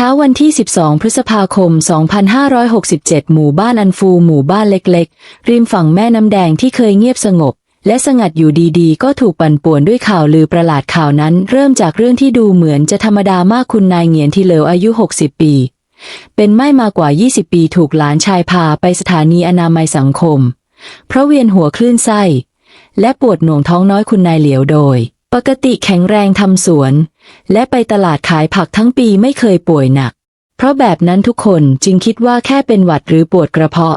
ช้าวันที่ 12 พฤษภาคม 2567 หมู่บ้านอันฟู หมู่บ้านเล็กๆ ริมฝั่งแม่น้ำแดงที่เคยเงียบสงบ และสงัดอยู่ดีๆ ก็ถูกปั่นป่วนด้วยข่าวลือประหลาดข่าวนั้น เริ่มจากเรื่องที่ดูเหมือนจะธรรมดามากคุณนายเหงียนที่เลวอายุ 60 ปี เป็นไม่มากว่า 20 ปีถูกหลานชายพาไปสถานีอนามัยสังคม เพราะเวียนหัวคลื่นไส้ และปวดหน่วงท้องน้อยคุณนายเหลียวโดย ปกติแข็งแรงทำสวน และไปตลาดขายผักทั้งปีไม่เคยป่วยหนัก เพราะแบบนั้นทุกคนจึงคิดว่าแค่เป็นหวัดหรือปวดกระเพาะ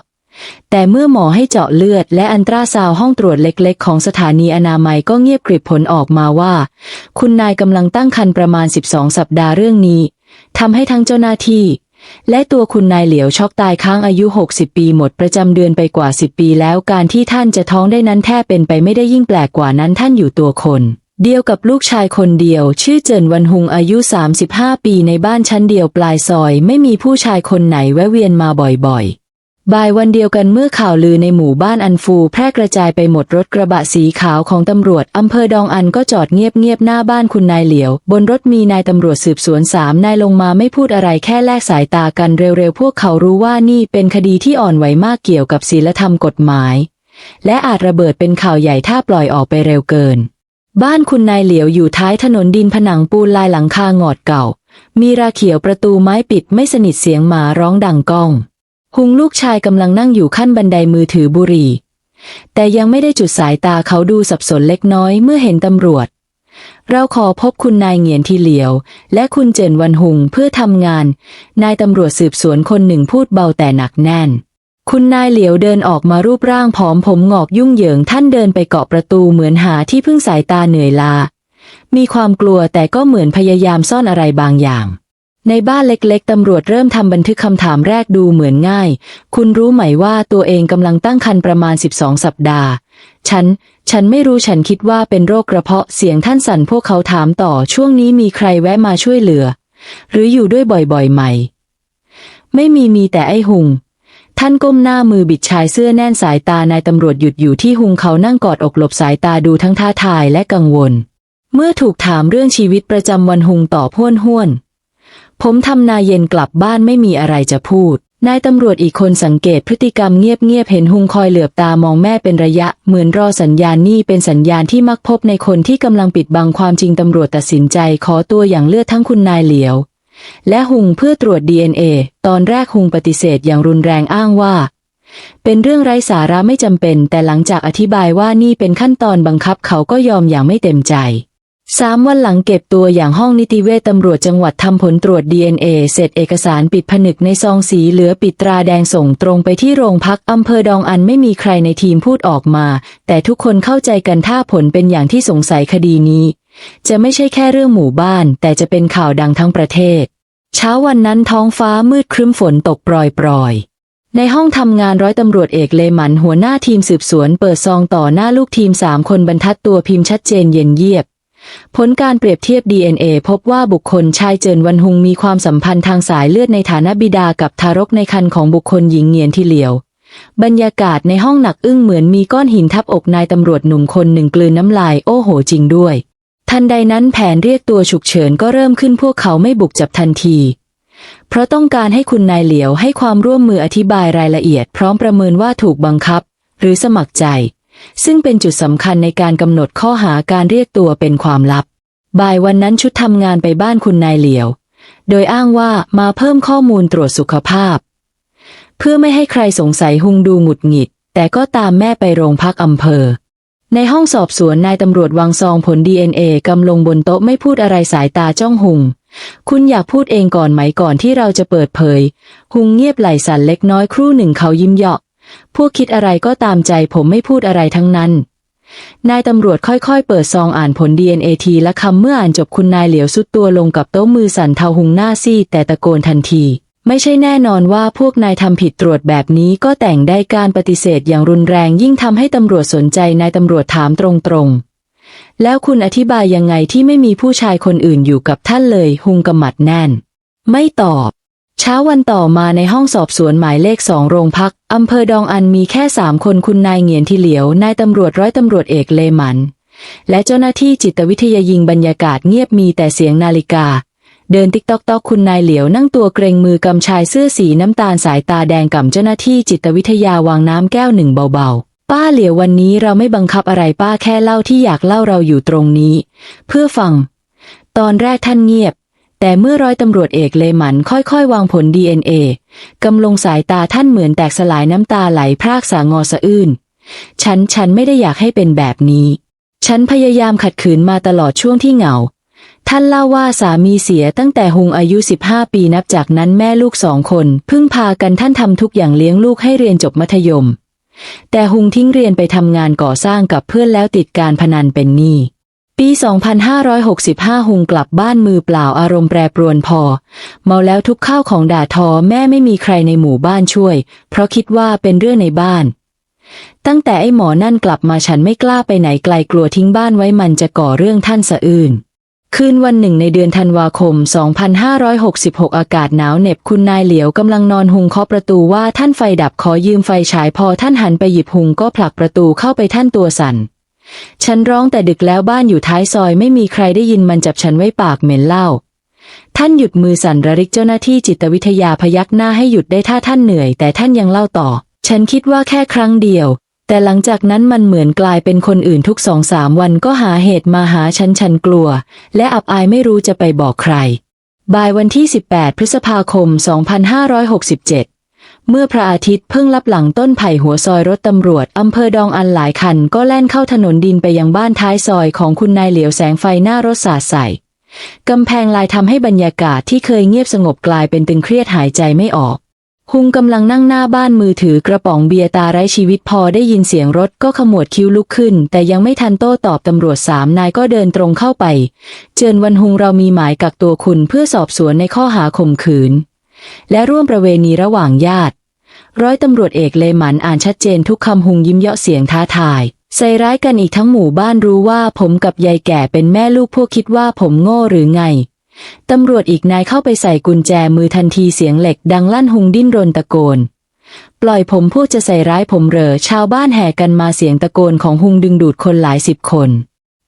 แต่เมื่อหมอให้เจาะเลือดและอันตราซาวห้องตรวจเล็กๆ ของสถานีอนามัยก็เงียบกริบผลออกมาว่า คุณนายกำลังตั้งครรภ์ประมาณ 12 สัปดาห์เรื่องนี้ทำให้ทั้งเจ้าหน้าที่ และตัวคุณนายเหลียวช็อกตายค้างอายุ 60 ปีหมดประจำเดือนไปกว่า 10 ปีแล้วการที่ท่านจะท้องได้นั้นแทบเป็นไปไม่ได้ยิ่งแปลกกว่านั้นท่านอยู่ตัวคน เดียวกับลูกชายคนเดียว ชื่อเจินวันฮุงอายุ 35 ปีในบ้านชั้นเดียวปลายซอยไม่มีผู้ชายคนไหนแวะเวียนมาบ่อยๆ บ่ายวันเดียวกันเมื่อข่าวลือในหมู่บ้านอันฟู แพร่กระจายไปหมดรถกระบะสีขาวของตำรวจอำเภอดองอันก็จอดเงียบๆหน้าบ้านคุณนายเหลียว บนรถมีนายตำรวจสืบสวนสามนายลงมาไม่พูดอะไรแค่แลกสายตากันเร็วๆพวกเขารู้ว่านี่เป็นคดีที่อ่อนไหวมากเกี่ยวกับศีลธรรมกฎหมาย และอาจระเบิดเป็นข่าวใหญ่ถ้าปล่อยออกไปเร็วเกิน บ้านคุณนายเหลียวอยู่ท้ายถนนดินผนังปูนลายหลังคางอดเก่า มีราเขียวประตูไม้ปิดไม่สนิทเสียงหมาร้องดังก้อง หุงลูกชายกำลังนั่งอยู่ขั้นบันไดมือถือบุหรี่ แต่ยังไม่ได้จุดสายตาเขาดูสับสนเล็กน้อยเมื่อเห็นตำรวจ เราขอพบคุณนายเหงียนทีเหลียว และคุณเจินวันหุงเพื่อทำงาน นายตำรวจสืบสวนคนหนึ่งพูดเบาแต่หนักแน่น คุณนายเหลียวเดินออกมารูปร่างผอมผมหงอกยุ่งเหยิงท่านเดินไปเกาะประตูเหมือนหาที่พึ่งสายตาเหนื่อยลา มีความกลัวแต่ก็เหมือนพยายามซ่อนอะไรบางอย่าง ในบ้านเล็กๆ ตำรวจเริ่มทำบันทึกคำถามแรกดูเหมือนง่าย คุณรู้ไหมว่าตัวเองกำลังตั้งครรภ์ประมาณ 12 สัปดาห์ ฉัน ฉันไม่รู้ฉันคิดว่าเป็นโรคกระเพาะเสียงท่านสั่นพวกเขาถามต่อช่วงนี้มีใครแวะมาช่วยเหลือ หรืออยู่ด้วยบ่อยๆ ไหม ไม่มีมีแต่ไอ้หุง ท่านก้มหน้ามือบิดชายเสื้อแน่นสายตานายตำรวจหยุดอยู่ที่หุงเขานั่งกอดอกหลบสายตาดูทั้งท้าทายและกังวล เมื่อถูกถามเรื่องชีวิตประจำวันหุงตอบห้วนห้วน ผมทำนาเย็นกลับบ้านไม่มีอะไรจะพูด นายตำรวจอีกคนสังเกตพฤติกรรมเงียบๆเห็นหุงคอยเหลือบตามองแม่เป็นระยะ เหมือนรอสัญญาณนี่เป็นสัญญาณที่มักพบในคนที่กำลังปิดบังความจริงตำรวจตัดสินใจขอตัวอย่างเลือดทั้งคุณนายเหลียว และหุงเพื่อตรวจ DNA ตอนแรกหุงปฏิเสธอย่างรุนแรงอ้างว่า เป็นเรื่องไร้สาระไม่จำเป็น แต่หลังจากอธิบายว่านี่เป็นขั้นตอนบังคับเขาก็ยอมอย่างไม่เต็มใจสามวันหลังเก็บตัวอย่างห้องนิติเวชตำรวจจังหวัดทำผลตรวจ DNA เสร็จเอกสารปิดผนึกในซองสีเหลือปิดตราแดงส่งตรงไปที่โรงพักอำเภอดองอันไม่มีใครในทีมพูดออกมา แต่ทุกคนเข้าใจกันถ้าผลเป็นอย่างที่สงสัยคดีนี้ จะไม่ใช่แค่เรื่องหมู่บ้าน แต่จะเป็นข่าวดังทั้งประเทศ เช้าวันนั้นท้องฟ้ามืดครึ้มฝนตกปรอยๆในห้องทำงานร้อยตำรวจเอกเลมันหัวหน้าทีมสืบสวนเปิดซองต่อหน้าลูกทีมสามคนบรรทัดตัวพิมพ์ชัดเจนเย็นเยียบ ผลการเปรียบเทียบ DNA พบว่าบุคคลชายเจินวันฮุงมีความสัมพันธ์ทางสายเลือดในฐานะบิดากับทารกในครรภ์ของบุคคลหญิงเงียนที่เหลียว บรรยากาศในห้องหนักอึ้งเหมือนมีก้อนหินทับอกนายตำรวจหนุ่มคนหนึ่งกลืนน้ำลายโอ้โหจริงด้วย ทันใดนั้นแผนเรียกตัวฉุกเฉินก็เริ่มขึ้นพวกเขาไม่บุกจับทันที เพราะต้องการให้คุณนายเหลียวให้ความร่วมมืออธิบายรายละเอียด พร้อมประเมินว่าถูกบังคับ หรือสมัครใจ ซึ่งเป็นจุดสำคัญในการกำหนดข้อหาการเรียกตัวเป็นความลับ บ่ายวันนั้นชุดทำงานไปบ้านคุณนายเหลียว โดยอ้างว่ามาเพิ่มข้อมูลตรวจสุขภาพ เพื่อไม่ให้ใครสงสัยหุงดูหงุดหงิด แต่ก็ตามแม่ไปโรงพักอำเภอ ในห้องสอบสวนนายตำรวจวางซองผล DNA กำลงบนโต๊ะไม่พูดอะไรสายตาจ้องหุง คุณอยากพูดเองก่อนไหมก่อนที่เราจะเปิดเผย หุงเงียบไหลสั่นเล็กน้อยครู่หนึ่งเขายิ้มเยาะพวกคิดอะไรก็ตามใจผมไม่พูดอะไรทั้งนั้น นายตำรวจค่อยๆ เปิดซองอ่านผล DNA ทีละคำเมื่ออ่านจบคุณนายเหลียวสุดตัวลงกับโต๊ะมือสั่นเทาหุงหน้าซีดแต่ตะโกนทันที ไม่ใช่แน่นอนว่าพวกนายทำผิดตรวจแบบนี้ก็แต่งได้การปฏิเสธอย่างรุนแรงยิ่งทำให้ตำรวจสนใจนายตำรวจถามตรงๆ แล้วคุณอธิบายยังไงที่ไม่มีผู้ชายคนอื่นอยู่กับท่านเลย หุงกำหมัดแน่น ไม่ตอบ เช้าวันต่อมาในห้องสอบสวนหมายเลขสองโรงพักอำเภอดองอันมีแค่สามคนคุณนายเหงียนที่เหลียวนายตำรวจร้อยตำรวจเอกเลมัน และเจ้าหน้าที่จิตวิทยายิงบรรยากาศเงียบมีแต่เสียงนาฬิกา เดินติ๊กตอกตอกคุณนายเหลียวนั่งตัวเกรงมือกำชายเสื้อสีน้ำตาลสายตาแดงก่ำเจ้าหน้าที่จิตวิทยาวางน้ำแก้วหนึ่งเบาๆ ป้าเหลียววันนี้เราไม่บังคับอะไรป้าแค่เล่าที่อยากเล่าเราอยู่ตรงนี้ เพื่อฟัง ตอนแรกท่านเงียบ แต่เมื่อร้อยตำรวจเอกเลมันค่อยๆ วางผล DNA กำลงสายตาท่านเหมือนแตกสลายน้ำตาไหลพรากสางอสะอื้นฉันฉันไม่ได้อยากให้เป็นแบบนี้ ฉันพยายามขัดขืนมาตลอดช่วงที่เหงา ท่านเล่าว่าสามีเสียตั้งแต่ฮุงอายุ 15 ปีนับจากนั้นแม่ลูกสองคน พึ่งพากันท่านทำทุกอย่างเลี้ยงลูกให้เรียนจบมัธยม แต่ฮุงทิ้งเรียนไปทำงานก่อสร้างกับเพื่อนแล้วติดการพนันเป็นหนี้ปี 2565ฮุงกลับบ้านมือเปล่าอารมณ์แปรปรวนพอ เมาแล้วทุบข้าวของด่าทอแม่ไม่มีใครในหมู่บ้านช่วย เพราะคิดว่าเป็นเรื่องในบ้าน ตั้งแต่ไอ้หมอนั่นกลับมาฉันไม่กล้าไปไหนไกลกลัวทิ้งบ้านไว้มันจะก่อเรื่องท่านสะอื่น คืนวันหนึ่งในเดือนธันวาคม 2566 อากาศหนาวเหน็บคุณนายเหลียวกำลังนอนหุงเคาะประตูว่าท่านไฟดับขอยืมไฟฉายพอท่านหันไปหยิบหุงก็ผลักประตูเข้าไปท่านตัวสั่น ฉันร้องแต่ดึกแล้วบ้านอยู่ท้ายซอยไม่มีใครได้ยินมันจับฉันไว้ปากเหม็นเหล้า ท่านหยุดมือสั่นระริกเจ้าหน้าที่จิตวิทยาพยักหน้าให้หยุดได้ถ้าท่านเหนื่อยแต่ท่านยังเล่าต่อ ฉันคิดว่าแค่ครั้งเดียว แต่หลังจากนั้นมันเหมือนกลายเป็นคนอื่นทุกสองสามวันก็หาเหตุมาหาฉันฉันกลัว และอับอายไม่รู้จะไปบอกใคร บ่ายวันที่ 18 พฤษภาคม 2567 เมื่อพระอาทิตย์เพิ่งลับหลังต้นไผ่หัวซอยรถตำรวจอำเภอดองอันหลายคันก็แล่นเข้าถนนดินไปยังบ้านท้ายซอยของคุณนายเหลียวแสงไฟหน้ารถสาดใส่กำแพงลายทำให้บรรยากาศที่เคยเงียบสงบกลายเป็นตึงเครียดหายใจไม่ออก ฮุงกำลังนั่งหน้าบ้านมือถือกระป๋องเบียร์ตาไร้ชีวิตพอได้ยินเสียงรถก็ขมวดคิ้วลุกขึ้น แต่ยังไม่ทันโต้ตอบตำรวจสามนายก็เดินตรงเข้าไป เจิญวันฮุงเรามีหมายกักตัวคุณเพื่อสอบสวนในข้อหาข่มขืน และร่วมประเวณีระหว่างญาติ ร้อยตำรวจเอกเลหมันอ่านชัดเจนทุกคำหุงยิ้มเยาะเสียงท้าทาย ใส่ร้ายกันอีกทั้งหมู่บ้านรู้ว่าผมกับยายแก่เป็นแม่ลูกพวกคิดว่าผมโง่หรือไง ตำรวจอีกนายเข้าไปใส่กุญแจมือทันทีเสียงเหล็กดังลั่นหุงดิ้นรนตะโกน ปล่อยผมพูดจะใส่ร้ายผมเหรอชาวบ้านแห่กันมาเสียงตะโกนของหุงดึงดูดคนหลายสิบคน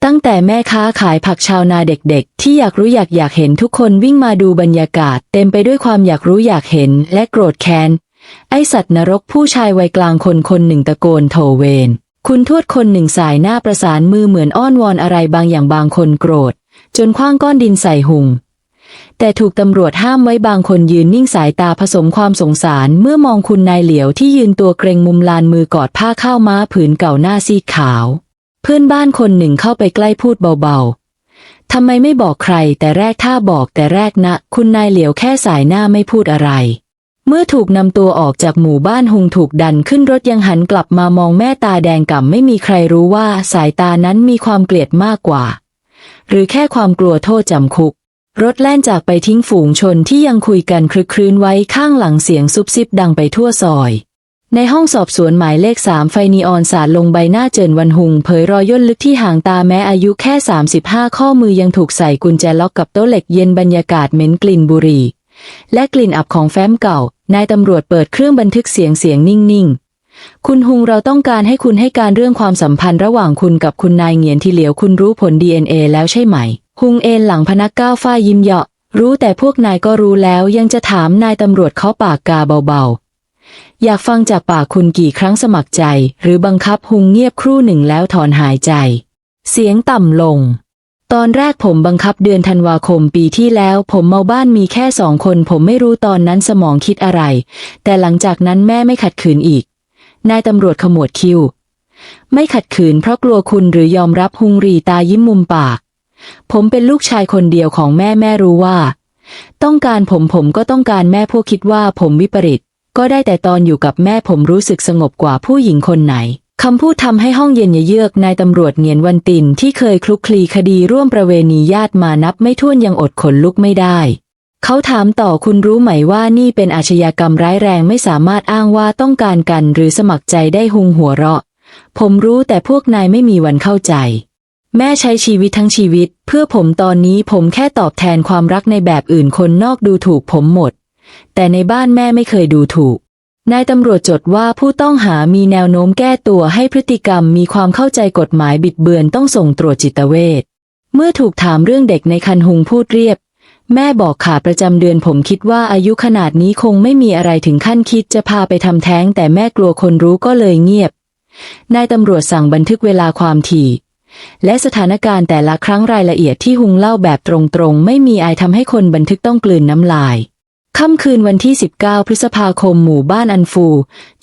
ตั้งแต่แม่ค้าขายผักชาวนาเด็กๆ ที่อยากรู้อยากอยากเห็นทุกคนวิ่งมาดูบรรยากาศ เต็มไปด้วยความอยากรู้อยากเห็นและโกรธแค้น ไอสัตว์นรกผู้ชายวัยกลางคนคนหนึ่งตะโกนโถเวนคุณทวดคนหนึ่งสายหน้าประสานมือเหมือนอ้อนวอนอะไรบางอย่างบางคนโกรธ จนคว้างก้อนดินใส่หุงแต่ถูกตำรวจห้ามไว้บางคนยืนนิ่งสายตาผสมความสงสารเมื่อมองคุณนายเหลียวที่ยืนตัวเกรงมุมลานมือกอดผ้าข้าวม้าผืนเก่าหน้าซีดขาว เพื่อนบ้านคนหนึ่งเข้าไปใกล้พูดเบาๆทำไมไม่บอกใครแต่แรกถ้าบอกแต่แรกนะ คุณนายเหลียวแค่สายหน้าไม่พูดอะไร เมื่อถูกนำตัวออกจากหมู่บ้านหุงถูกดันขึ้นรถยังหันกลับมามองแม่ตาแดงก่ำไม่มีใครรู้ว่าสายตานั้นมีความเกลียดมากกว่า หรือแค่ความกลัวโทษจำคุก รถแล่นจากไปทิ้งฝูงชนที่ยังคุยกันคลึกครื้นไว้ข้างหลังเสียงซุบซิบดังไปทั่วซอย ในห้องสอบสวนหมายเลขสามไฟนีออนสาดลงใบหน้าเจินวันหุงเผยรอยย่นลึกที่ห่างตาแม้อายุแค่ 35 ข้อมือยังถูกใส่กุญแจล็อกกับโต๊ะเหล็กเย็นบรรยากาศเหม็นกลิ่นบุหรี่และกลิ่นอับของแฟ้มเก่า นายตำรวจเปิดเครื่องบันทึกเสียงเสียงนิ่งๆ คุณหุงเราต้องการให้คุณให้การเรื่องความสัมพันธ์ระหว่างคุณกับคุณนายเหงียนที่เหลียวคุณรู้ผล DNA แล้วใช่ไหมหุงเอนหลังพนักก้าวฝ้ายยิ้มเยาะ รู้แต่พวกนายก็รู้แล้วยังจะถามนายตำรวจเคาปากกาเบาๆ อยากฟังจากปากคุณกี่ครั้งสมัครใจ หรือบังคับหุงเงียบครู่หนึ่งแล้วถอนหายใจ เสียงต่ำลง ตอนแรกผมบังคับเดือนธันวาคมปีที่แล้ว ผมเมาบ้านมีแค่สองคน ผมไม่รู้ตอนนั้นสมองคิดอะไร แต่หลังจากนั้นแม่ไม่ขัดขืนอีก นายตำรวจขมวดคิ้ว ไม่ขัดขืนเพราะกลัวคุณหรือยอมรับหุงรีตายิ้มมุมปาก ผมเป็นลูกชายคนเดียวของแม่แม่รู้ว่า ต้องการผมผมก็ต้องการแม่พวกคิดว่าผมวิปริต ก็ได้แต่ตอนอยู่กับแม่ผมรู้สึกสงบกว่าผู้หญิงคนไหนคำพูดทำให้ห้องเย็นเยือกนายตำรวจเงียนวันตินที่เคยคลุกคลีคดีร่วมประเวณีญาติมานับไม่ถ้วนยังอดขนลุกไม่ได้ เขาถามต่อคุณรู้ไหมว่านี่เป็นอาชญากรรมร้ายแรงไม่สามารถอ้างว่าต้องการกันหรือสมัครใจได้หุงหัวเราะ ผมรู้แต่พวกนายไม่มีวันเข้าใจ แม่ใช้ชีวิตทั้งชีวิต เพื่อผมตอนนี้ผมแค่ตอบแทนความรักในแบบอื่นคนนอกดูถูกผมหมด แต่ในบ้านแม่ไม่เคยดูถูกนายตำรวจจดว่าผู้ต้องหามีแนวโน้มแก้ตัวให้พฤติกรรมมีความเข้าใจกฎหมายบิดเบือนต้องส่งตรวจจิตเวชเมื่อถูกถามเรื่องเด็กในคันหุงพูดเรียบ แม่บอกขาประจำเดือนผมคิดว่าอายุขนาดนี้คงไม่มีอะไรถึงขั้นคิดจะพาไปทำแท้ง แต่แม่กลัวคนรู้ก็เลยเงียบ นายตำรวจสั่งบันทึกเวลาความถี่ และสถานการณ์แต่ละครั้งรายละเอียดที่หุงเล่าแบบตรงๆ ไม่มีอายทำให้คนบันทึกต้องกลืนน้ำลายค่ำคืนวันที่ 19 พฤษภาคมหมู่บ้านอันฟู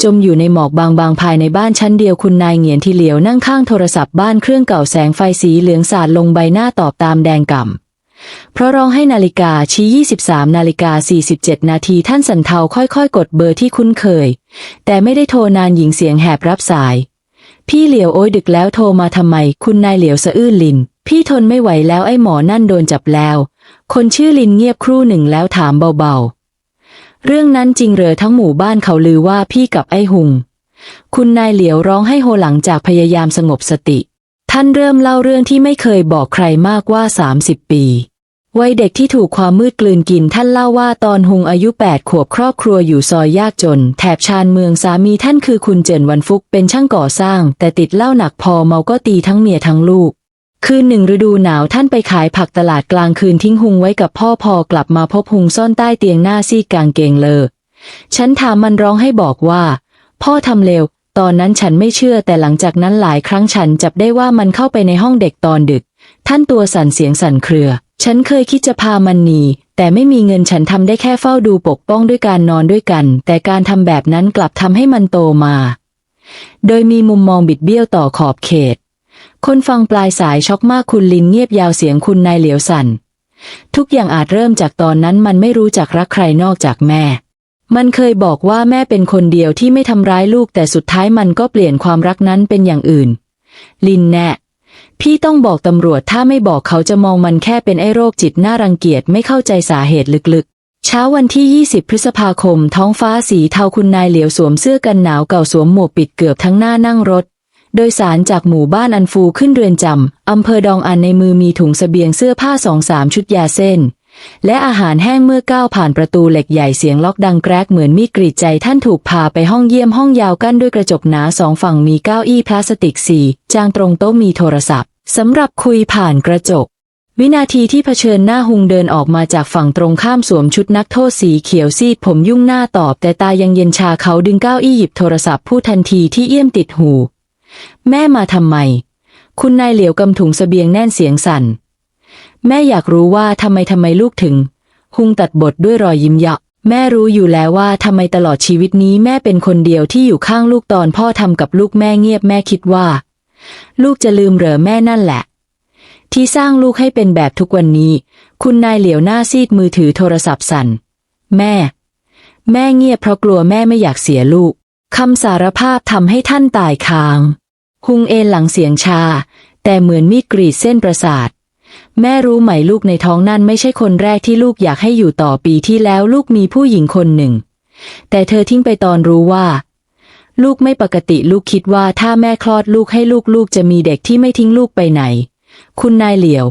จมอยู่ในหมอกบางๆ ภายในบ้านชั้นเดียวคุณนายเหงียนทีเหลียวนั่งข้างโทรศัพท์บ้านเครื่องเก่าแสงไฟสีเหลืองสาดลงใบหน้าตอบตามแดงก่ำ เพราะร้องให้นาฬิกาชี้ 23 นาฬิกา 47 นาทีท่านสันเทาค่อยๆ กดเบอร์ที่คุ้นเคย แต่ไม่ได้โทรนานหญิงเสียงแหบรับสาย พี่เหลียวโอ้ยดึกแล้วโทรมาทำไม คุณนายเหลียวสะอื้นลิน พี่ทนไม่ไหวแล้วไอ้หมอนั่นโดนจับแล้ว คนชื่อลินเงียบครู่หนึ่งแล้วถามเบาๆ เรื่องนั้นจริงเหรอทั้งหมู่บ้านเขาลือว่าพี่กับไอ้หุง คุณนายเหลียวร้องให้โฮหลังจากพยายามสงบสติ ท่านเริ่มเล่าเรื่องที่ไม่เคยบอกใครมากว่า 30 ปี วัยเด็กที่ถูกความมืดกลืนกินท่านเล่าว่าตอนหุงอายุ 8 ขวบครอบครัวอยู่ซอยยากจน แถบชานเมืองสามีท่านคือคุณเจินวันฟุกเป็นช่างก่อสร้าง แต่ติดเหล้าหนักพอเมาก็ตีทั้งเมียทั้งลูก คืนหนึ่งฤดูหนาวท่านไปขายผักตลาดกลางคืนทิ้งหุงไว้กับพ่อพอกลับมาพบหุงซ่อนใต้เตียงหน้าซีดกางเกงเลอฉันถามมันร้องให้บอกว่า พ่อทำเลวตอนนั้นฉันไม่เชื่อแต่หลังจากนั้นหลายครั้งฉันจับได้ว่ามันเข้าไปในห้องเด็กตอนดึก ท่านตัวสั่นเสียงสั่นเครือ ฉันเคยคิดจะพามันหนี แต่ไม่มีเงินฉันทำได้แค่เฝ้าดูปกป้องด้วยการนอนด้วยกัน แต่การทำแบบนั้นกลับทำให้มันโตมา โดยมีมุมมองบิดเบี้ยวต่อขอบเขต คนฟังปลายสายช็อกมากคุณลินเงียบยาวเสียงคุณนายเหลียวสั่น ทุกอย่างอาจเริ่มจากตอนนั้นมันไม่รู้จักรักใครนอกจากแม่ มันเคยบอกว่าแม่เป็นคนเดียวที่ไม่ทำร้ายลูกแต่สุดท้ายมันก็เปลี่ยนความรักนั้นเป็นอย่างอื่น ลินแน พี่ต้องบอกตำรวจถ้าไม่บอกเขาจะมองมันแค่เป็นไอ้โรคจิตน่ารังเกียจไม่เข้าใจสาเหตุลึกๆ เช้าวันที่ 20 พฤษภาคม ท้องฟ้าสีเทาคุณนายเหลียวสวมเสื้อกันหนาวเก่าสวมหมวกปิดเกือบทั้งหน้านั่งรถ โดยสารจากหมู่บ้านอันฟูขึ้นเรือนจำอำเภอดองอันในมือมีถุงเสบียงเสื้อผ้าสองสามชุดยาเส้น และอาหารแห้งเมื่อก้าวผ่านประตูเหล็กใหญ่เสียงล็อกดังแกรกเหมือนมีดกรีดใจท่านถูกพาไปห้องเยี่ยมห้องยาวกั้นด้วยกระจกหนาสองฝั่งมีเก้าอี้พลาสติกสีจางตรงโต๊ะมีโทรศัพท์ สำหรับคุยผ่านกระจก วินาทีที่เผชิญหน้าหุงเดินออกมาจากฝั่งตรงข้ามสวมชุดนักโทษสีเขียวซีดผมยุ่งหน้าตอบ แต่ตายังเย็นชาเขาดึงเก้าอี้หยิบโทรศัพท์พูดทันทีที่เอี้ยมติดหู แม่มาทำไม คุณนายเหลียวกำถุงเสบียงแน่นเสียงสั่น แม่อยากรู้ว่าทำไมทำไมลูกถึงหุงตัดบทด้วยรอยยิ้มยาะแม่รู้อยู่แล้วว่าทำไมตลอดชีวิตนี้แม่เป็นคนเดียวที่อยู่ข้างลูกตอนพ่อทำกับลูกแม่เงียบแม่คิดว่า ลูกจะลืมเหรอแม่นั่นแหละ ที่สร้างลูกให้เป็นแบบทุกวันนี้ คุณนายเหลียวหน้าซีดมือถือโทรศัพท์สั่น แม่ แม่เงียบเพราะกลัวแม่ไม่อยากเสียลูกคำสารภาพทำให้ท่านตายคางหุงเอนหลังเสียงชา แต่เหมือนมีดกรีดเส้นประสาท แม่รู้ไหมลูกในท้องนั่นไม่ใช่คนแรกที่ลูกอยากให้อยู่ต่อปีที่แล้วลูกมีผู้หญิงคนหนึ่ง แต่เธอทิ้งไปตอนรู้ว่า ลูกไม่ปกติลูกคิดว่าถ้าแม่คลอดลูกให้ลูกลูกจะมีเด็กที่ไม่ทิ้งลูกไปไหน คุณนายเหลียว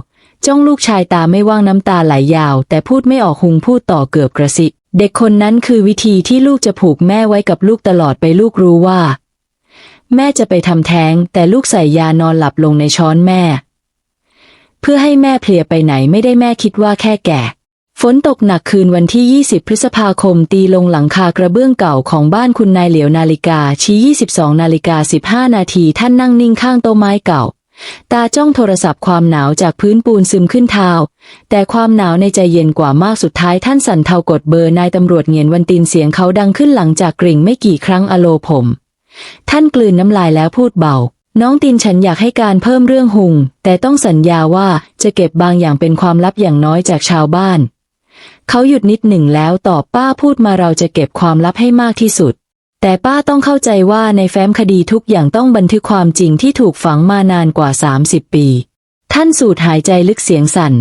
จ้องลูกชายตาไม่ว่างน้ำตาไหลยาว แต่พูดไม่ออกหุงพูดต่อเกือบกระซิบเด็กคนนั้นคือวิธีที่ลูกจะผูกแม่ไว้กับลูกตลอดไปลูกรู้ว่า แม่จะไปทำแท้ง แต่ลูกใส่ยานอนหลับลงในช้อนแม่ เพื่อให้แม่เพลียไปไหนไม่ได้แม่คิดว่าแค่แก่ ฝนตกหนักคืนวันที่ 20 พฤษภาคม ตีลงหลังคากระเบื้องเก่าของบ้านคุณนายเหลียวนาฬิกา ชี้ 22 นาฬิกา 15 นาทีท่านนั่งนิ่งข้างโต๊ะไม้เก่า ตาจ้องโทรศัพท์ความหนาวจากพื้นปูนซึมขึ้นเท้า แต่ความหนาวในใจเย็นกว่ามากสุดท้ายท่านสั่นเทากดเบอร์นายตำรวจเงียนวันตินเสียงเขาดังขึ้นหลังจากกริ่งไม่กี่ครั้งอโลผม ท่านกลืนน้ำลายแล้วพูดเบาน้องตินฉันอยากให้การเพิ่มเรื่องหุง แต่ต้องสัญญาว่าจะเก็บบางอย่างเป็นความลับอย่างน้อยจากชาวบ้าน เขาหยุดนิดหนึ่งแล้วตอบป้าพูดมาเราจะเก็บความลับให้มากที่สุด แต่ป้าต้องเข้าใจว่าในแฟ้มคดีทุกอย่างต้องบันทึกความจริงที่ถูกฝังมานานกว่า 30 ปี ท่านสูดหายใจลึกเสียงสั่น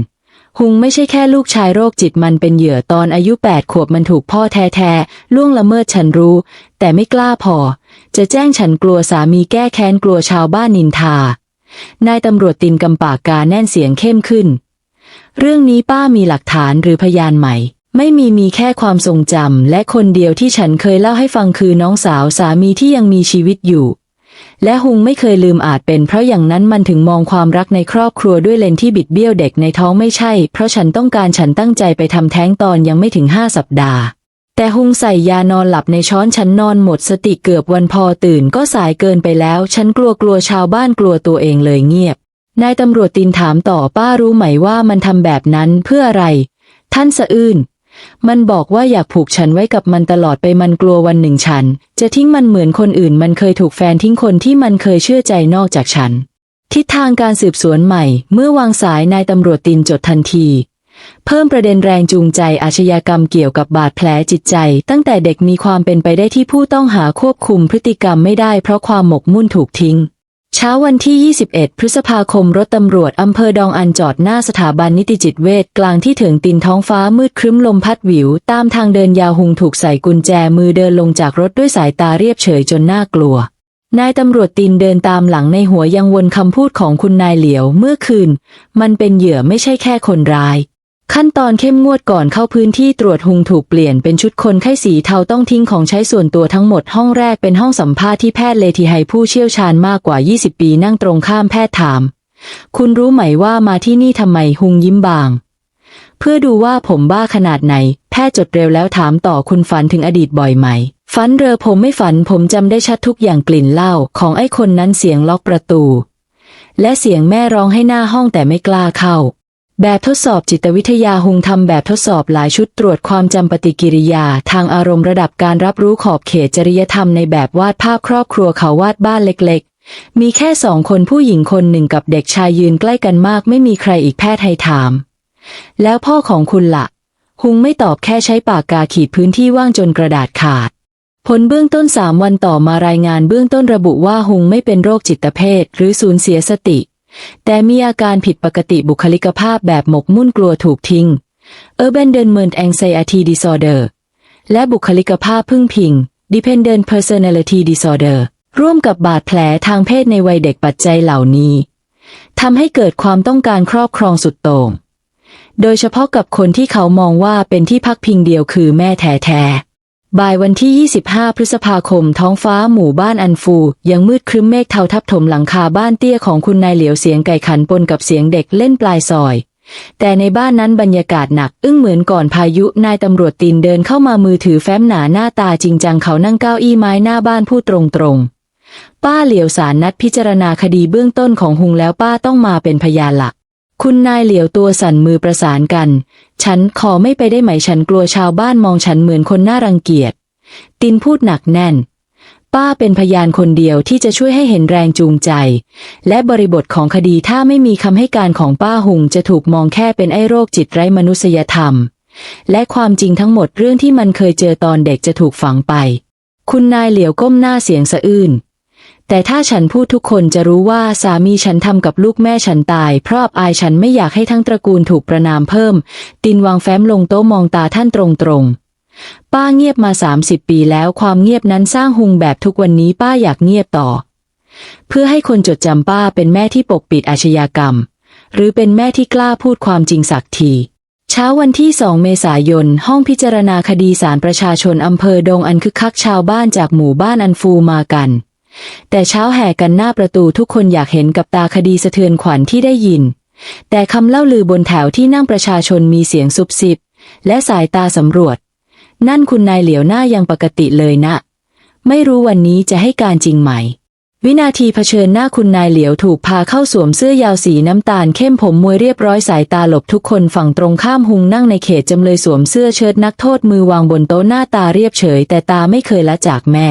หุงไม่ใช่แค่ลูกชายโรคจิตมันเป็นเหยื่อตอนอายุ 8 ขวบมันถูกพ่อแท้ๆล่วงละเมิดฉันรู้ แต่ไม่กล้าพอ จะแจ้งฉันกลัวสามีแก้แค้นกลัวชาวบ้านนินทา นายตำรวจตินกำปากกาแน่นเสียงเข้มขึ้น เรื่องนี้ป้ามีหลักฐานหรือพยานใหม่ ไม่มีมีแค่ความทรงจำและคนเดียวที่ฉันเคยเล่าให้ฟังคือน้องสาวสามีที่ยังมีชีวิตอยู่ และฮุงไม่เคยลืมอาจเป็นเพราะอย่างนั้นมันถึงมองความรักในครอบครัวด้วยเลนที่บิดเบี้ยวเด็กในท้องไม่ใช่ เพราะฉันต้องการฉันตั้งใจไปทำแท้งตอนยังไม่ถึงห้าสัปดาห์แต่ฮุงใส่ยานอนหลับในช้อนฉันนอนหมดสติเกือบวันพอตื่นก็สายเกินไปแล้ว ฉันกลัวกลัวชาวบ้านกลัวตัวเองเลยเงียบ นายตำรวจตินถามต่อป้ารู้ไหมว่ามันทำแบบนั้นเพื่ออะไร ท่านสะอื้นมันบอกว่าอยากผูกฉันไว้กับมันตลอดไปมันกลัววันหนึ่งฉัน จะทิ้งมันเหมือนคนอื่น มันเคยถูกแฟนทิ้งคนที่มันเคยเชื่อใจนอกจากฉัน ทิศทางการสืบสวนใหม่ เมื่อวางสายนายตำรวจตินจดทันที เพิ่มประเด็นแรงจูงใจอาชญากรรมเกี่ยวกับบาดแผลจิตใจ ตั้งแต่เด็กมีความเป็นไปได้ที่ผู้ต้องหาควบคุมพฤติกรรมไม่ได้เพราะความหมกมุ่นถูกทิ้ง เช้าวันที่ 21 พฤษภาคมรถตำรวจอำเภอดองอันจอดหน้าสถาบันนิติจิตเวชกลางที่ถิงตินท้องฟ้ามืดครึ้มลมพัดวิว ตามทางเดินยาวหุงถูกใส่กุญแจมือเดินลงจากรถด้วยสายตาเรียบเฉยจนน่ากลัว นายตำรวจตินเดินตามหลังในหัวยังวนคำพูดของคุณนายเหลียวเมื่อคืน มันเป็นเหยื่อไม่ใช่แค่คนร้าย ขั้นตอนเข้มงวดก่อนเข้าพื้นที่ตรวจหุงถูกเปลี่ยนเป็นชุดคนไข้สีเทาต้องทิ้งของใช้ส่วนตัวทั้งหมดห้องแรกเป็นห้องสัมภาษณ์ที่แพทย์เลทีไฮผู้เชี่ยวชาญมากกว่า 20 ปีนั่งตรงข้ามแพทย์ถาม คุณรู้ไหมว่ามาที่นี่ทำไมหุงยิ้มบาง เพื่อดูว่าผมบ้าขนาดไหน แพทย์จดเร็วแล้วถามต่อคุณฝันถึงอดีตบ่อยไหม ฝันเรอผมไม่ฝันผมจำได้ชัดทุกอย่างกลิ่นเหล้าของไอ้คนนั้นเสียงล็อกประตู และเสียงแม่ร้องให้หน้าห้องแต่ไม่กล้าเข้า แบบทดสอบจิตวิทยาหุงทำแบบทดสอบหลายชุดตรวจความจำปฏิกิริยา ทางอารมณ์ระดับการรับรู้ขอบเขตจริยธรรมในแบบวาดภาพครอบครัวเขาวาดบ้านเล็กๆ มีแค่สองคนผู้หญิงคนหนึ่งกับเด็กชายยืนใกล้กันมากไม่มีใครอีกแพทย์ให้ถาม แล้วพ่อของคุณละ่ะ หุงไม่ตอบแค่ใช้ปากกาขีดพื้นที่ว่างจนกระดาษขาด ผลเบื้องต้นสามวันต่อมารายงานเบื้องต้นระบุว่าหุงไม่เป็นโรคจิตเภทหรือสูญเสียสติ แต่มีอาการผิดปกติบุคลิกภาพแบบหมกมุ่นกลัวถูกทิ้ง Abandonment Anxiety Disorder และบุคลิกภาพพึ่งพิง Dependent Personality Disorder ร่วมกับบาดแผลทางเพศในวัยเด็กปัจจัยเหล่านี้ทำให้เกิดความต้องการครอบครองสุดโต่ง โดยเฉพาะกับคนที่เขามองว่าเป็นที่พักพิงเดียวคือแม่แท้ๆ บ่ายวันที่ 25 พฤษภาคม ท้องฟ้าหมู่บ้านอันฟู ยังมืดครึ้มเมฆเทาทับถมหลังคาบ้านเตี้ยของคุณนายเหลียวเสียงไก่ขันปนกับเสียงเด็กเล่นปลายซอย แต่ในบ้านนั้นบรรยากาศหนัก อึ้งเหมือนก่อนพายุ นายตำรวจตีนเดินเข้ามามือถือแฟ้มหนาหน้าตาจริงจังเขานั่งเก้าอี้ไม้หน้าบ้านพูดตรงๆ ป้าเหลียวสารนัดพิจารณาคดีเบื้องต้นของหุงแล้วป้าต้องมาเป็นพยานหลัก คุณนายเหลียวตัวสั่นมือประสานกัน ฉันขอไม่ไปได้ไหมฉันกลัวชาวบ้านมองฉันเหมือนคนน่ารังเกียจ ตินพูดหนักแน่น ป้าเป็นพยานคนเดียวที่จะช่วยให้เห็นแรงจูงใจ และบริบทของคดีถ้าไม่มีคำให้การของป้าหุงจะถูกมองแค่เป็นไอ้โรคจิตไร้มนุษยธรรม และความจริงทั้งหมดเรื่องที่มันเคยเจอตอนเด็กจะถูกฝังไป คุณนายเหลียวก้มหน้าเสียงสะอื้น แต่ถ้าฉันพูดทุกคนจะรู้ว่าสามีฉันทำกับลูกแม่ฉันตาย เพราะอายฉันไม่อยากให้ทั้งตระกูลถูกประนามเพิ่ม ตินวางแฟ้มลงโต๊ะมองตาท่านตรงๆ ป้าเงียบมา 30 ปีแล้วความเงียบนั้นสร้างหุงแบบทุกวันนี้ป้าอยากเงียบต่อ เพื่อให้คนจดจำป้าเป็นแม่ที่ปกปิดอาชญากรรม หรือเป็นแม่ที่กล้าพูดความจริงสักทีเช้าวันที่ 2 เมษายน ห้องพิจารณาคดีศาลประชาชนอำเภอดงอันคึกคักชาวบ้านจากหมู่บ้านอันฟูมากัน แต่เช้าแห่กันหน้าประตูทุกคนอยากเห็นกับตาคดีสะเทือนขวัญที่ได้ยิน แต่คำเล่าลือบนแถวที่นั่งประชาชนมีเสียงซุบซิบ และสายตาสำรวจ นั่นคุณนายเหลียวหน้ายังปกติเลยนะ ไม่รู้วันนี้จะให้การจริงไหม วินาทีเผชิญหน้าคุณนายเหลียวถูกพาเข้าสวมเสื้อยาวสีน้ำตาลเข้มผมมวยเรียบร้อยสายตาหลบทุกคนฝั่งตรงข้ามหุงนั่งในเขตจำเลยสวมเสื้อเชิ้ตนักโทษมือวางบนโต๊ะหน้าตาเรียบเฉย แต่ตาไม่เคยละจากแม่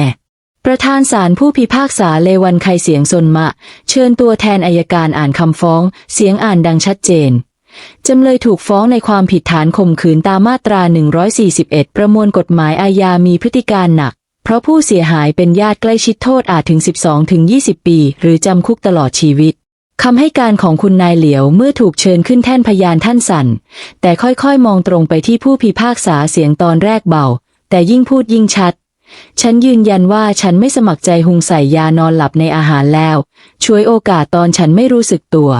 ประธานศาลผู้พิพากษาเลวันไคเสียงสนมะ เชิญตัวแทนอายการอ่านคำฟ้อง เสียงอ่านดังชัดเจน จำเลยถูกฟ้องในความผิดฐานข่มขืนตามมาตรา 141 ประมวลกฎหมายอาญามีพฤติการหนัก เพราะผู้เสียหายเป็นญาติใกล้ชิดโทษอาจถึง 12ถึง20 ปี หรือจำคุกตลอดชีวิตคำให้การของคุณนายเหลียวเมื่อถูกเชิญขึ้นแท่นพยานท่านสั่น แต่ค่อยๆ มองตรงไปที่ผู้พิพากษาเสียงตอนแรกเบา แต่ยิ่งพูดยิ่งชัด ฉันยืนยันว่าฉันไม่สมัครใจหุงใส่ยานอนหลับในอาหารแล้ว ช่วยโอกาสตอนฉันไม่รู้สึกตัว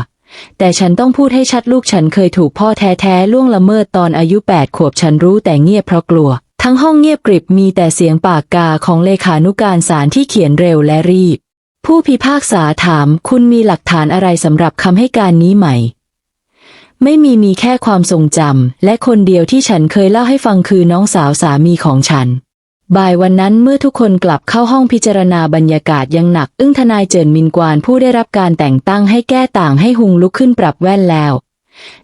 แต่ฉันต้องพูดให้ชัดลูกฉันเคยถูกพ่อแท้ๆล่วงละเมิดตอนอายุแปดขวบฉันรู้แต่เงียบเพราะกลัว ทั้งห้องเงียบกริบมีแต่เสียงปากกาของเลขานุการศาลที่เขียนเร็วและรีบ ผู้พิพากษาถาม คุณมีหลักฐานอะไรสำหรับคำให้การนี้ไหมไม่มีมีแค่ความทรงจำและคนเดียวที่ฉันเคยเล่าให้ฟังคือน้องสาวสามีของฉัน บ่ายวันนั้นเมื่อทุกคนกลับเข้าห้องพิจารณาบรรยากาศยังหนัก อึ้งทนายเจินมินกวานผู้ได้รับการแต่งตั้งให้แก้ต่างให้หุงลุกขึ้นปรับแว่นแล้ว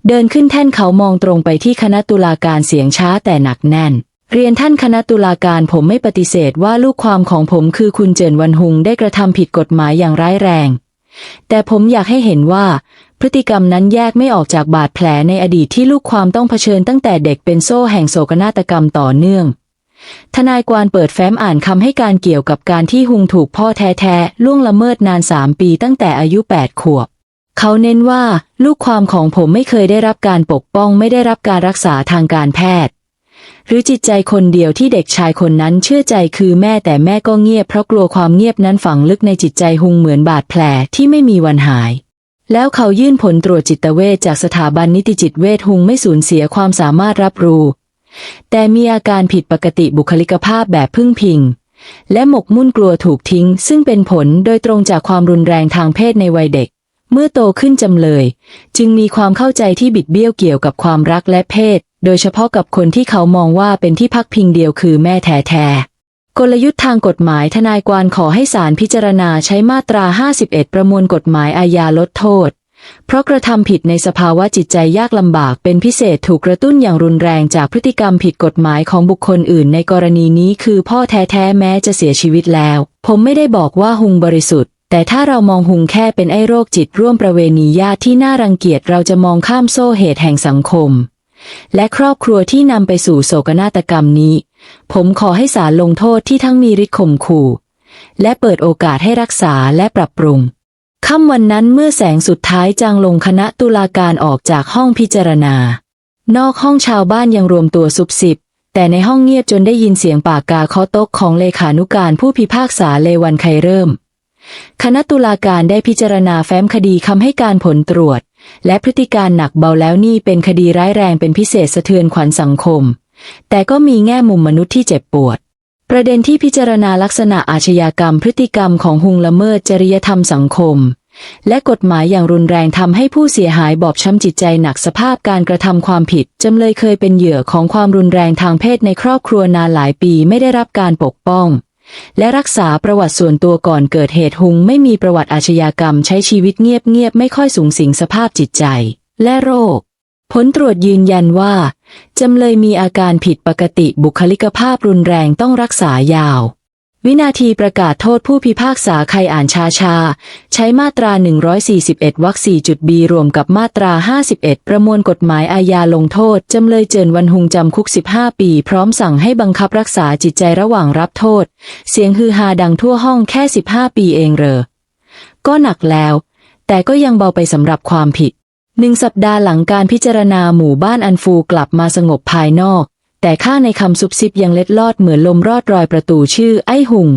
เดินขึ้นแท่นเขามองตรงไปที่คณะตุลาการเสียงช้าแต่หนักแน่น เรียนท่านคณะตุลาการผมไม่ปฏิเสธว่าลูกความของผมคือคุณเจินวันหุงได้กระทำผิดกฎหมายอย่างร้ายแรง แต่ผมอยากให้เห็นว่าพฤติกรรมนั้นแยกไม่ออกจากบาดแผลในอดีตที่ลูกความต้องเผชิญตั้งแต่เด็กเป็นโซ่แห่งโศกนาฏกรรมต่อเนื่อง ทนายกวานเปิดแฟ้มอ่านคำให้การเกี่ยวกับการที่หุงถูกพ่อแท้ๆล่วงละเมิดนานสามปีตั้งแต่อายุแปดขวบ เขาเน้นว่าลูกความของผมไม่เคยได้รับการปกป้องไม่ได้รับการรักษาทางการแพทย์ หรือจิตใจคนเดียวที่เด็กชายคนนั้นเชื่อใจคือแม่แต่แม่ก็เงียบเพราะกลัวความเงียบนั้นฝังลึกในจิตใจหุงเหมือนบาดแผลที่ไม่มีวันหายแล้วเขายื่นผลตรวจจิตเวชจากสถาบันนิติจิตเวชหุงไม่สูญเสียความสามารถรับรู้ แต่มีอาการผิดปกติบุคลิกภาพแบบพึ่งพิง และหมกมุ่นกลัวถูกทิ้ง ซึ่งเป็นผลโดยตรงจากความรุนแรงทางเพศในวัยเด็ก เมื่อโตขึ้นจำเลย จึงมีความเข้าใจที่บิดเบี้ยวเกี่ยวกับความรักและเพศ โดยเฉพาะกับคนที่เขามองว่าเป็นที่พักพิงเดียวคือแม่แท้ๆกลยุทธ์ทางกฎหมายทนายกวานขอให้ศาลพิจารณาใช้มาตรา 51 ประมวลกฎหมายอาญาลดโทษ เพราะกระทำผิดในสภาวะจิตใจยากลำบากเป็นพิเศษถูกกระตุ้นอย่างรุนแรงจากพฤติกรรมผิดกฎหมายของบุคคลอื่นในกรณีนี้คือพ่อแท้ๆแม้จะเสียชีวิตแล้ว ผมไม่ได้บอกว่าหุงบริสุทธิ์ แต่ถ้าเรามองหุงแค่เป็นไอ้โรคจิตร่วมประเวณีญาติที่น่ารังเกียจเราจะมองข้ามโซ่เหตุแห่งสังคม และครอบครัวที่นำไปสู่โศกนาฏกรรมนี้ ผมขอให้ศาลลงโทษที่ทั้งมีฤทธิ์ข่มขู่และเปิดโอกาสให้รักษาและปรับปรุง ค่ำวันนั้นเมื่อแสงสุดท้ายจางลงคณะตุลาการออกจากห้องพิจารณา นอกห้องชาวบ้านยังรวมตัวซุบซิบ แต่ในห้องเงียบจนได้ยินเสียงปากกาเคาะโต๊ะของเลขานุการผู้พิพากษาเลวันไคเริ่ม คณะตุลาการได้พิจารณาแฟ้มคดีคำให้การผลตรวจ และพฤติการหนักเบาแล้วนี่เป็นคดีร้ายแรงเป็นพิเศษสะเทือนขวัญสังคม แต่ก็มีแง่มุมมนุษย์ที่เจ็บปวด ประเด็นที่พิจารณาลักษณะอาชญากรรมพฤติกรรมของหุงละเมิดจริยธรรมสังคม และกฎหมายอย่างรุนแรงทำให้ผู้เสียหายบอบช้ำจิตใจหนักสภาพการกระทำความผิดจำเลยเคยเป็นเหยื่อของความรุนแรงทางเพศในครอบครัวนานหลายปีไม่ได้รับการปกป้อง และรักษาประวัติส่วนตัวก่อนเกิดเหตุหุงไม่มีประวัติอาชญากรรมใช้ชีวิตเงียบๆไม่ค่อยสูงสิงสภาพจิตใจ และโรค ผลตรวจยืนยันว่า จำเลยมีอาการผิดปกติบุคลิกภาพรุนแรงต้องรักษายาว วินาทีประกาศโทษผู้พิพากษาใครอ่านชาชา ใช้มาตรา 141วรรค4จุดบีรวมกับมาตรา 51 ประมวลกฎหมายอาญาลงโทษ จำเลยเจินวันหุงจำคุก 15 ปี พร้อมสั่งให้บังคับรักษาจิตใจระหว่างรับโทษ เสียงฮือฮาดังทั่วห้องแค่ 15 ปีเองเหรอก็หนักแล้ว แต่ก็ยังเบาไปสำหรับความผิด หนึ่งสัปดาห์หลังการพิจารณาหมู่บ้านอันฟูกลับมาสงบภายนอก แต่ข้างในคำซุบซิบยังเล็ดลอดเหมือนลมรอดรอยประตูชื่อไอ้หุง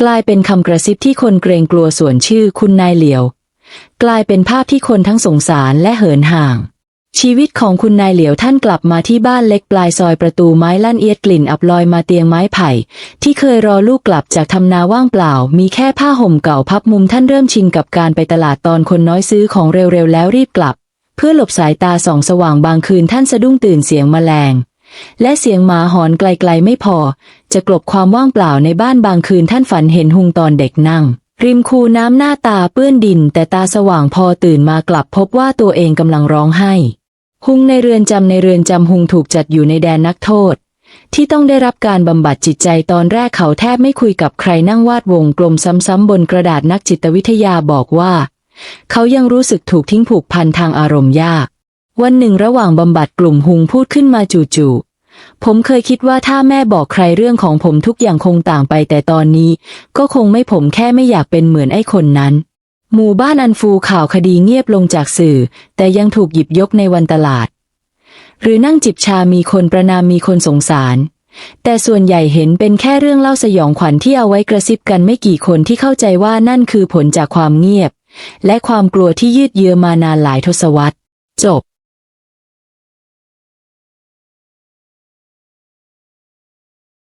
กลายเป็นคำกระซิบที่คนเกรงกลัวส่วนชื่อคุณนายเหลียว กลายเป็นภาพที่คนทั้งสงสารและเหินห่าง ชีวิตของคุณนายเหลียวท่านกลับมาที่บ้านเล็กปลายซอยประตูไม้ลั่นเอียดกลิ่นอับลอยมาเตียงไม้ไผ่ ที่เคยรอลูกกลับจากทำนาว่างเปล่า มีแค่ผ้าห่มเก่าพับมุมท่านเริ่มชินกับการไปตลาดตอนคนน้อยซื้อของเร็วๆแล้วรีบกลับ เพื่อหลบสายตาส่องสว่างบางคืนท่านสะดุ้งตื่นเสียงแมลง และเสียงหมาหอนไกลๆไม่พอ จะกลบความว่างเปล่าในบ้านบางคืนท่านฝันเห็นหุงตอนเด็กนั่ง ริมคูน้ำหน้าตาเปื้อนดิน แต่ตาสว่างพอตื่นมากลับพบว่าตัวเองกำลังร้องไห้ หุงในเรือนจำในเรือนจำหุงถูกจัดอยู่ในแดนนักโทษที่ต้องได้รับการบำบัดจิตใจตอนแรกเขาแทบไม่คุยกับใครนั่งวาดวงกลมซ้ำๆบนกระดาษนักจิตวิทยาบอกว่า เขายังรู้สึกถูกทิ้งผูกพันทางอารมณ์ยาก วันหนึ่งระหว่างบำบัดกลุ่มหุงพูดขึ้นมาจู่ๆผมเคยคิดว่าถ้าแม่บอกใครเรื่องของผมทุกอย่างคงต่างไปแต่ตอนนี้ ก็คงไม่ผมแค่ไม่อยากเป็นเหมือนไอ้คนนั้น หมู่บ้านอันฟูข่าวคดีเงียบลงจากสื่อ แต่ยังถูกหยิบยกในวันตลาด หรือนั่งจิบชามีคนประนามมีคนสงสาร แต่ส่วนใหญ่เห็นเป็นแค่เรื่องเล่าสยองขวัญที่เอาไว้กระซิบกันไม่กี่คนที่เข้าใจว่านั่นคือผลจากความเงียบ และความกลัวที่ยืดเยื้อมานานหลายทศวรรษ จบ